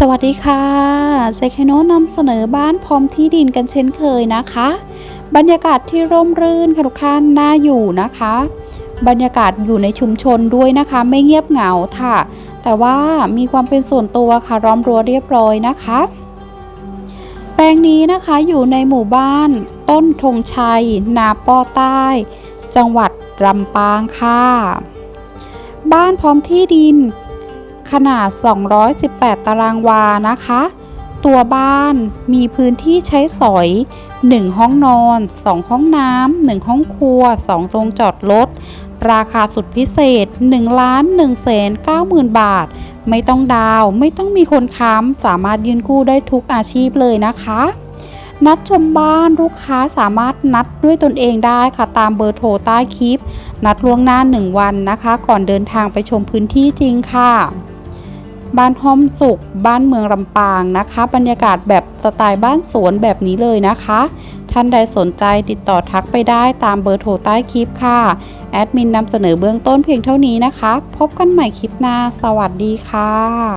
สวัสดีค่ะเซคโนนำเสนอบ้านพร้อมที่ดินกันเช่นเคยนะคะ บรรยากาศที่ร่มรื่นค่ะทุกท่านน่าอยู่นะคะ บรรยากาศอยู่ในชุมชนด้วยนะคะ ไม่เงียบเหงาค่ะ แต่ว่ามีความเป็นส่วนตัวค่ะล้อมรั้วเรียบร้อยนะคะ แปลงนี้นะคะอยู่ในหมู่บ้าน ต้นธงชัย นาป้อใต้ จังหวัดลำปางค่ะ บ้านพร้อมที่ดิน ขนาด 218 ตารางวานะคะ ตัวบ้านมีพื้นที่ใช้สอย 1 ห้องนอน 2 ห้องน้ำ 1 ห้องครัว2โรงจอดรถ ราคาสุดพิเศษ 1 ล้าน1แสน9หมื่นบาท ไม่ต้องดาว ไม่ต้องมีคนค้ำ สามารถยืนกู้ได้ทุกอาชีพเลยนะคะนัดชมบ้านลูกค้าสามารถนัดด้วยตนเองได้ค่ะตามเบอร์โทรใต้คลิป นัดล่วงหน้า 1 วันนะคะ ก่อนเดินทางไปชมพื้นที่จริงค่ะ บ้านห้อมสุข บ้านเมืองลำปางนะคะ บรรยากาศแบบสไตล์บ้านสวนแบบนี้เลยนะคะ ท่านใดสนใจติดต่อทักไปได้ตามเบอร์โทรใต้คลิปค่ะ แอดมินนำเสนอเบื้องต้นเพียงเท่านี้นะคะ พบกันใหม่คลิปหน้า สวัสดีค่ะ